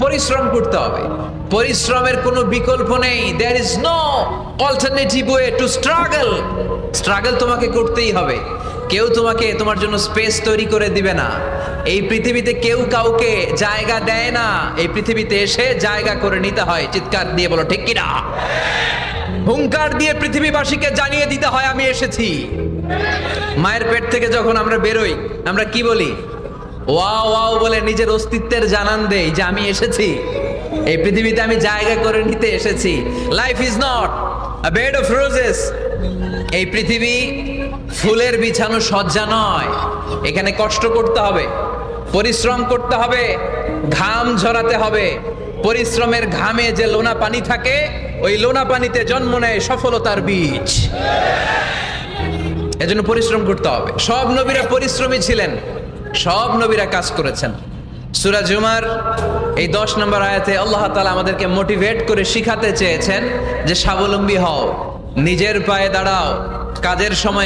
পরিশ্রম করতে হবে। পরিশ্রমের কোনো বিকল্প নেই। There is no alternative way to struggle struggle তোমাকে করতেই হবে। কেউ তোমাকে তোমার জন্য স্পেস তৈরি করে দিবে না। এই পৃথিবীতে কেউ কাউকে জায়গা দেয় না। এই পৃথিবীতে এসে জায়গা করে নিতে হয়। চিৎকার দিয়ে বলো, ঠিক কিনা? হুঙ্কার দিয়ে পৃথিবীবাসীকে জানিয়ে দিতে হয়, আমি এসেছি। মায়ের পেট থেকে যখন আমরা বেরোই, আমরা কি বলি? ওয়াও ওয়াও বলে নিজের অস্তিত্বের জানান দেই যে আমি এসেছি। এই পৃথিবীতে আমি জায়গা করে নিতে এসেছি। Life is not a bed of roses এই পৃথিবী ফুলের বিছানো সজ্জা নয়। এখানে কষ্ট করতে হবে, পরিশ্রম করতে হবে, ঘাম ঝরাতে হবে। পরিশ্রমের ঘামে যে লোনা পানি থাকে, ওই লোনা পানিতে জন্ম নেয় সফলতার বীজ। এজন্য পরিশ্রম করতে হবে। সব নবীরা পরিশ্রমী ছিলেন। সব নবীরা কাজ করেছেন। সুরা জুমার এই দশ নম্বর আয়াতে আল্লাহ তালা আমাদেরকে মোটিভেট করে শিখাতে চেয়েছেন যে স্বাবলম্বী হও, নিজের পায়ে দাঁড়াও, কাজের সময়